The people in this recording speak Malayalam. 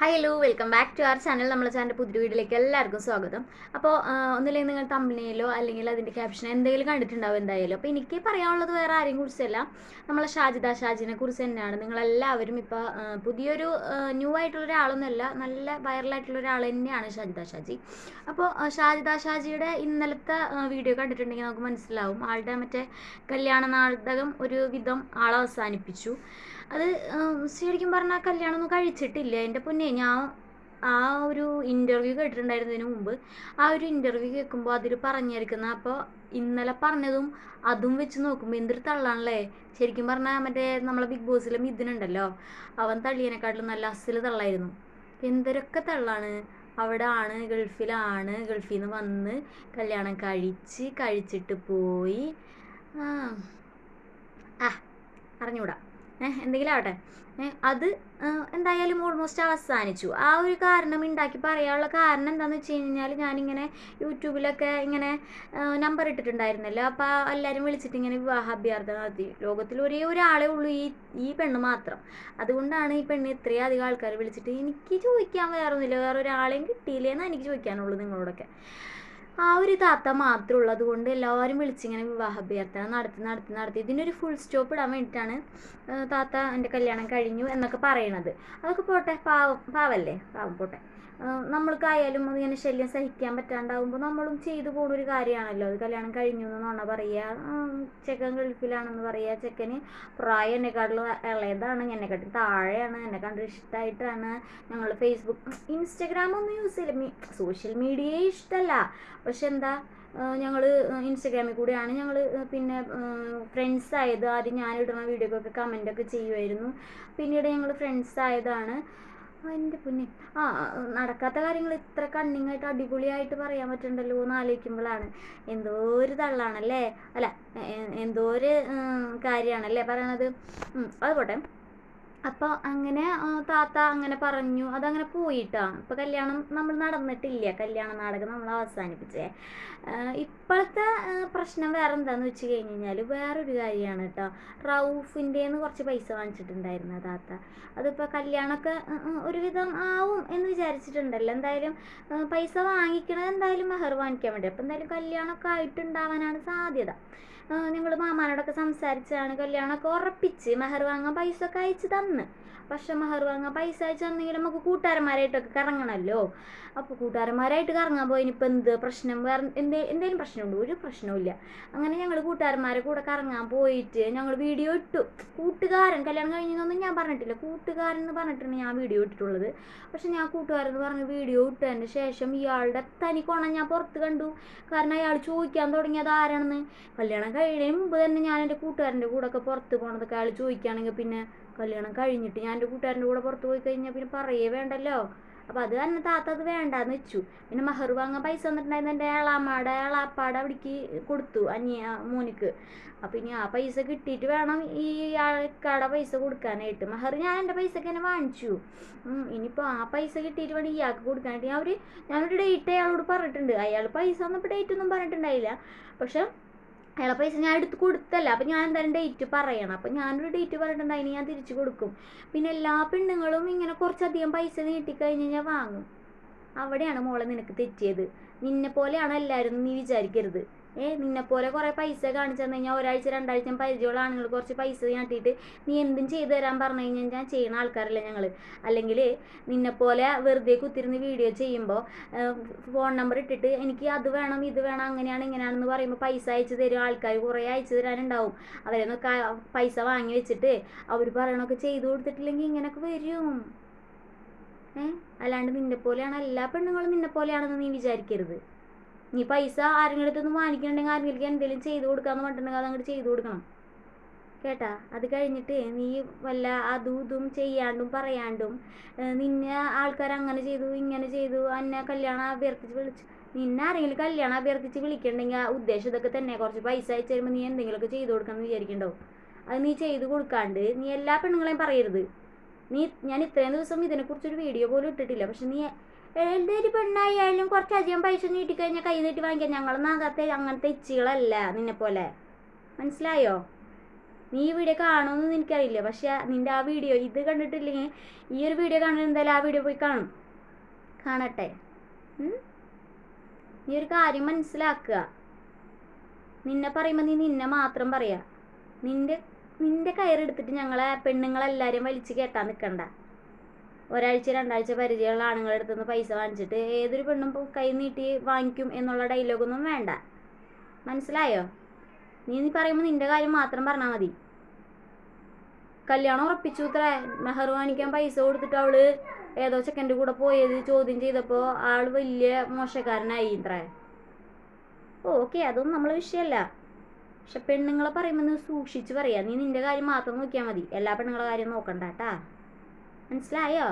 Hi hello welcome back to our channel നമ്മുടെ ചാനലിന്റെ പുതിയ വീഡിയോയിലേക്ക് എല്ലാവർക്കും സ്വാഗതം. അപ്പോൾ ഒന്നില്ലെങ്കിൽ നിങ്ങൾ തമ്മിലോ അല്ലെങ്കിൽ അതിന്റെ ക്യാപ്ഷൻ എന്തെങ്കിലും കണ്ടിട്ടുണ്ടാവും എന്തായാലും. അപ്പോൾ എനിക്ക് പറയാനുള്ളത് വേറെ ആരെയും കുറിച്ചല്ല. നമ്മളെ ഷാജിദ ഷാജിനെ കുറിച്ച് തന്നെയാണ്. നിങ്ങളെല്ലാവരും ഇപ്പോൾ പുതിയൊരു ന്യൂ ആയിട്ടുള്ള ഒരാളൊന്നുമല്ല നല്ല വൈറലായിട്ടുള്ള ഒരാൾ തന്നെയാണ് ഷാജിദ ഷാജി. അപ്പോൾ ഷാജിദ ഷാജിയുടെ ഇന്നലത്തെ വീഡിയോ കണ്ടിട്ടുണ്ടെങ്കിൽ നമുക്ക് മനസ്സിലാവും. ആളുടെ മറ്റേ കല്യാണ നാടകം ഒരു വിധം ആളവസാനിപ്പിച്ചു. അത് ശരിക്കും പറഞ്ഞാൽ കല്യാണമൊന്നും കഴിച്ചിട്ടില്ല. എന്റെ പൊന്നെ ഞാൻ ആ ഒരു ഇന്റർവ്യൂ കേട്ടിട്ടുണ്ടായിരുന്നതിന് മുമ്പ്. ആ ഒരു ഇന്റർവ്യൂ കേൾക്കുമ്പോൾ അതിൽ പറഞ്ഞിരിക്കുന്ന അപ്പോൾ ഇന്നലെ പറഞ്ഞതും അതും വെച്ച് നോക്കുമ്പോൾ എന്തൊരു തള്ളാണല്ലേ. ശരിക്കും പറഞ്ഞാൽ മറ്റേ നമ്മളെ ബിഗ് ബോസിലെ മിഥുനുണ്ടല്ലോ അവൻ തള്ളിയതിനെക്കാട്ടിലും നല്ല അസിൽ തള്ളായിരുന്നു. എന്തൊരൊക്കെ തള്ളാണ്. അവിടെ ആണ് ഗൾഫിലാണ് ഗൾഫിൽ നിന്ന് വന്ന് കല്യാണം കഴിച്ച് കഴിച്ചിട്ട് പോയി. ആ അറിഞ്ഞൂടാ. എന്തെങ്കിലും ആവട്ടെ. അത് എന്തായാലും ഓൾമോസ്റ്റ് അവസാനിച്ചു. ആ ഒരു കാരണം ഉണ്ടാക്കി പറയാനുള്ള കാരണം എന്താണെന്ന് വെച്ച് കഴിഞ്ഞാൽ ഞാനിങ്ങനെ യൂട്യൂബിലൊക്കെ ഇങ്ങനെ നമ്പർ ഇട്ടിട്ടുണ്ടായിരുന്നല്ലോ. അപ്പോൾ എല്ലാവരും വിളിച്ചിട്ട് ഇങ്ങനെ വിവാഹ അഭ്യർത്ഥന നടത്തി. ലോകത്തിൽ ഒരേ ഒരാളേ ഉള്ളൂ ഈ ഈ പെണ്ണ് മാത്രം. അതുകൊണ്ടാണ് ഈ പെണ്ണ് ഇത്രയും അധികം ആൾക്കാർ വിളിച്ചിട്ട് എനിക്ക് ചോദിക്കാൻ വേറൊന്നുമില്ല. വേറെ ഒരാളെയും കിട്ടിയില്ലേ എന്നാണ് എനിക്ക് ചോദിക്കാനുള്ളൂ നിങ്ങളോടൊക്കെ. ആ ഒരു താത്ത മാത്രമേ ഉള്ളത് കൊണ്ട് എല്ലാവരും വിളിച്ചിങ്ങനെ വിവാഹ അഭ്യർത്ഥന നടത്തി നടത്തി നടത്തി. ഇതിനൊരു ഫുൾ സ്റ്റോപ്പ് ഇടാൻ വേണ്ടിയിട്ടാണ് താത്ത എന്റെ കല്യാണം കഴിഞ്ഞു എന്നൊക്കെ പറയണത്. അതൊക്കെ പോട്ടെ പാവം പാവല്ലേ? പാവം പോട്ടെ. നമ്മൾക്കായാലും അതിങ്ങനെ ശല്യം സഹിക്കാൻ പറ്റാണ്ടാവുമ്പോൾ നമ്മളും ചെയ്തു പോകുന്ന ഒരു കാര്യമാണല്ലോ. അത് കല്യാണം കഴിഞ്ഞു എന്ന് നോണ പറയുക ചെക്കൻ ഗൾഫിലാണെന്ന് പറയുക ചെക്കന് പ്രായം എന്നെക്കാട്ടിലും ഇളയതാണ്. എന്നെക്കാട്ടിൽ താഴെയാണ്. എന്നെ കണ്ട് ഇഷ്ടമായിട്ടാണ് ഞങ്ങൾ ഫേസ്ബുക്ക് ഇൻസ്റ്റഗ്രാം ഒന്നും യൂസ് ചെയ്യില്ല. സോഷ്യൽ മീഡിയയെ ഇഷ്ടമല്ല പക്ഷെ എന്താ ഞങ്ങൾ ഇൻസ്റ്റഗ്രാമിൽ കൂടെയാണ് ഞങ്ങൾ പിന്നെ ഫ്രണ്ട്സ് ആയത്. ആദ്യം ഞാൻ ഇടുന്ന വീഡിയോക്കൊക്കെ കമന്റൊക്കെ ചെയ്യുമായിരുന്നു പിന്നീട് ഞങ്ങൾ ഫ്രണ്ട്സ് ആയതാണ്. എന്റെ പൊന്നെ. ആ നടക്കാത്ത കാര്യങ്ങൾ ഇത്ര കണ്ണിങ്ങായിട്ട് അടിപൊളിയായിട്ട് പറയാൻ പറ്റുണ്ടല്ലോ എന്ന് ആലോചിക്കുമ്പോഴാണ് എന്തോ ഒരു തള്ളാണല്ലേ? അല്ല എന്തോ ഒരു കാര്യമാണല്ലേ പറയണത്. അത് പോട്ടെ. അപ്പോൾ അങ്ങനെ താത്ത അങ്ങനെ പറഞ്ഞു. അതങ്ങനെ പോയിട്ടാ. ഇപ്പൊ കല്യാണം നമ്മൾ നടന്നിട്ടില്ല. കല്യാണ നാടകം നമ്മൾ അവസാനിപ്പിച്ചേ. ഇപ്പോഴത്തെ പ്രശ്നം വേറെ എന്താണെന്ന് വെച്ച് കഴിഞ്ഞ് കഴിഞ്ഞാൽ വേറൊരു കാര്യമാണ് കേട്ടോ റൗഫിന്റെന്ന് കുറച്ച് പൈസ വാങ്ങിച്ചിട്ടുണ്ടായിരുന്നു താത്ത. അതിപ്പോൾ കല്യാണമൊക്കെ ഒരുവിധം ആവും എന്ന് വിചാരിച്ചിട്ടുണ്ടല്ലോ. എന്തായാലും പൈസ വാങ്ങിക്കണത് എന്തായാലും മെഹർ വാങ്ങിക്കാൻ വേണ്ടി. അപ്പോൾ എന്തായാലും കല്യാണമൊക്കെ ആയിട്ടുണ്ടാവാനാണ് സാധ്യത. ഞങ്ങൾ മാമാനോടൊക്കെ സംസാരിച്ചാണ് കല്യാണമൊക്കെ ഉറപ്പിച്ച് മെഹർ വാങ്ങാൻ പൈസ ഒക്കെ അയച്ച് തന്ന് പക്ഷെ മഹർ വാങ്ങാൻ പൈസ അയച്ചു തന്നെങ്കിൽ നമുക്ക് കൂട്ടുകാരന്മാരായിട്ടൊക്കെ കറങ്ങണമല്ലോ അപ്പോൾ കൂട്ടുകാരന്മാരായിട്ട് കറങ്ങാൻ പോയി ഇനിയിപ്പോൾ എന്ത് പ്രശ്നം? വേറെ എന്തേ എന്തെങ്കിലും പ്രശ്നമുണ്ടോ? ഒരു പ്രശ്നവുമില്ല അങ്ങനെ ഞങ്ങൾ കൂട്ടുകാരന്മാരെ കൂടെ കറങ്ങാൻ പോയിട്ട് ഞങ്ങൾ വീഡിയോ ഇട്ടു. കൂട്ടുകാരൻ കല്യാണം കഴിഞ്ഞതൊന്നും ഞാൻ പറഞ്ഞിട്ടില്ല. കൂട്ടുകാരൻ എന്ന് പറഞ്ഞിട്ടാണ് ഞാൻ വീഡിയോ ഇട്ടിട്ടുള്ളത്. പക്ഷെ ഞാൻ കൂട്ടുകാരൻ എന്ന് പറഞ്ഞ് വീഡിയോ ഇട്ടതിന് ശേഷം ഇയാളുടെ തനി കൊണ ഞാൻ പുറത്ത് കണ്ടു. കാരണം അയാൾ ചോദിക്കാൻ തുടങ്ങിയത് ആരാണെന്ന്. കല്യാണം കഴിയുന്നതിന് മുമ്പ് തന്നെ ഞാൻ എന്റെ കൂട്ടുകാരന്റെ കൂടെ ഒക്കെ പുറത്ത് പോകണതൊക്കെ അയാൾ ചോദിക്കുകയാണെങ്കിൽ പിന്നെ കല്യാണം കഴിഞ്ഞിട്ട് ഞാൻ എന്റെ കൂട്ടുകാരന്റെ കൂടെ പുറത്ത് പോയി കഴിഞ്ഞാൽ പിന്നെ പറയേ വേണ്ടല്ലോ. അപ്പോൾ അത് തന്നെ താത്ത അത് വേണ്ടാന്ന് വെച്ചു. പിന്നെ മഹർ വാങ്ങാൻ പൈസ തന്നിട്ടുണ്ടായിരുന്നു എന്റെ ഏളാമ്മയുടെ ഏളാപ്പാടെ അവിടേക്ക് കൊടുത്തു അനിയ മോനിക്ക്. അപ്പം ഇനി ആ പൈസ കിട്ടിയിട്ട് വേണം ഈ ആൾക്കാടെ പൈസ കൊടുക്കാനായിട്ട്. മഹർ ഞാൻ എന്റെ പൈസക്ക് തന്നെ വാങ്ങിച്ചു. ഇനിയിപ്പോൾ ആ പൈസ കിട്ടിയിട്ട് വേണം ഇയാൾക്ക് കൊടുക്കാനായിട്ട്. ഞാൻ ഒരു ഞാനൊരു ഡേറ്റ് അയാളോട് പറഞ്ഞിട്ടുണ്ട്. അയാൾ പൈസ വന്നപ്പോൾ ഡേറ്റ് ഒന്നും പറഞ്ഞിട്ടുണ്ടായില്ല. പക്ഷെ അയാളെ പൈസ ഞാൻ എടുത്ത് കൊടുത്തല്ല. അപ്പം ഞാൻ എന്തായാലും ഡേറ്റ് പറയണം. അപ്പം ഞാനൊരു ഡേറ്റ് പറഞ്ഞിട്ടുണ്ട് അതിന് ഞാൻ തിരിച്ചു കൊടുക്കും. പിന്നെ എല്ലാ പെണ്ണുങ്ങളും ഇങ്ങനെ കുറച്ചധികം പൈസ നീട്ടിക്കഴിഞ്ഞ് കഴിഞ്ഞാൽ വാങ്ങും. അവിടെയാണ് മോളെ നിനക്ക് തെറ്റിയത്. നിന്നെ പോലെയാണ് എല്ലാവരും നീ വിചാരിക്കരുത്. ഏഹ് നിന്നെ പോലെ കുറേ പൈസ കാണിച്ചു തന്നു കഴിഞ്ഞാൽ ഒരാഴ്ച രണ്ടാഴ്ച പരിചയമുള്ള ആണുങ്ങൾ കുറച്ച് പൈസ കാട്ടിയിട്ട് നീ എന്തും ചെയ്തു തരാൻ പറഞ്ഞു കഴിഞ്ഞാൽ ഞാൻ ചെയ്യുന്ന ആൾക്കാരല്ല ഞങ്ങൾ അല്ലെങ്കിൽ നിന്നെപ്പോലെ വെറുതെ കുത്തിരുന്ന് വീഡിയോ ചെയ്യുമ്പോൾ ഫോൺ നമ്പർ ഇട്ടിട്ട് എനിക്ക് അത് വേണം ഇത് വേണം അങ്ങനെയാണ് ഇങ്ങനെയാണെന്ന് പറയുമ്പോൾ പൈസ അയച്ചു തരും. ആൾക്കാർ കുറേ അയച്ചു തരാനുണ്ടാവും. അവരെ പൈസ വാങ്ങി വെച്ചിട്ട് അവർ പറയണൊക്കെ ചെയ്തു കൊടുത്തിട്ടില്ലെങ്കിൽ ഇങ്ങനെയൊക്കെ വരും. അല്ലാണ്ട് നിന്നെ പോലെയാണ് എല്ലാ പെണ്ണുങ്ങളും നിന്നെ പോലെയാണെന്ന് നീ വിചാരിക്കരുത്. നീ പൈസ ആരെങ്കിലും അടുത്തൊന്നും വാങ്ങിക്കണമെങ്കിൽ ആരെങ്കിലും എന്തെങ്കിലും ചെയ്തു കൊടുക്കാന്ന് പറഞ്ഞിട്ടുണ്ടെങ്കിൽ അങ്ങോട്ട് ചെയ്തു കൊടുക്കണം. കേട്ടാ? അത് കഴിഞ്ഞിട്ട് നീ വല്ല അതും ഇതും ചെയ്യാണ്ടും പറയാണ്ടും നിന്നെ ആൾക്കാർ അങ്ങനെ ചെയ്തു ഇങ്ങനെ ചെയ്തു എന്നെ കല്യാണം അഭ്യർത്ഥിച്ച് വിളിച്ചു നിന്നെ ആരെങ്കിലും കല്യാണം അഭ്യർത്ഥിച്ച് വിളിക്കണ്ടെങ്കിൽ ആ ഉദ്ദേശം ഇതൊക്കെ തന്നെ. കുറച്ച് പൈസ അയച്ചു തരുമ്പോൾ നീ എന്തെങ്കിലുമൊക്കെ ചെയ്തു കൊടുക്കണം എന്ന് വിചാരിക്കണ്ടോ അത് നീ ചെയ്തു കൊടുക്കാണ്ട് നീ എല്ലാ പെണ്ണുങ്ങളെയും പറയരുത്. നീ ഞാൻ ഇത്രയും ദിവസം ഇതിനെക്കുറിച്ചൊരു വീഡിയോ പോലും ഇട്ടിട്ടില്ല. പക്ഷെ നീ ഏതൊരു പെണ്ണായാലും കുറച്ചധികം പൈസ നീട്ടിക്കഴിഞ്ഞാൽ കൈ നീട്ടി വാങ്ങിക്കാം ഞങ്ങളൊന്നും അങ്ങനത്തെ അങ്ങനത്തെ ഇച്ചികളല്ല നിന്നെ പോലെ. മനസ്സിലായോ? നീ ഈ വീഡിയോ കാണുമെന്ന് എനിക്കറിയില്ല പക്ഷെ നിന്റെ ആ വീഡിയോ ഇത് കണ്ടിട്ടില്ലെങ്കിൽ ഈ ഒരു വീഡിയോ കണ്ടിട്ട് എന്തായാലും ആ വീഡിയോ പോയി കാണും. കാണട്ടെ? നീ ഒരു കാര്യം മനസ്സിലാക്കുക. നിന്നെ പറയുമ്പോൾ നീ നിന്നെ മാത്രം പറയാ. നിന്റെ നിന്റെ കയറെടുത്തിട്ട് ഞങ്ങളെ പെണ്ണുങ്ങളെല്ലാവരെയും വലിച്ചു കേറ്റാൻ നിൽക്കണ്ട ഒരാഴ്ച രണ്ടാഴ്ച പരിചയമുള്ള ആണുങ്ങളുടെ അടുത്ത് നിന്ന് പൈസ വാങ്ങിച്ചിട്ട് ഏതൊരു പെണ്ണും കൈ നീട്ടി വാങ്ങിക്കും എന്നുള്ള ഡയലോഗൊന്നും വേണ്ട. മനസ്സിലായോ? നീ നീ പറയുമ്പോൾ നിന്റെ കാര്യം മാത്രം പറഞ്ഞാൽ മതി. കല്യാണം ഉറപ്പിച്ചു ഇത്രേ. മെഹർ വാങ്ങിക്കാൻ പൈസ കൊടുത്തിട്ട് അവൾ ഏതോ ചെക്കന്റെ കൂടെ പോയത് ചോദ്യം ചെയ്തപ്പോൾ ആൾ വലിയ മോശക്കാരനായി ഇത്ര. ഓക്കെ അതൊന്നും നമ്മളെ വിഷയമല്ല. പക്ഷെ പെണ്ണുങ്ങളെ പറയുമ്പോൾ നീ സൂക്ഷിച്ച് പറയാ. നീ നിന്റെ കാര്യം മാത്രം നോക്കിയാൽ മതി. എല്ലാ പെണ്ണുങ്ങളെ കാര്യം നോക്കണ്ട കേട്ടാ മനസ്സിലായോ?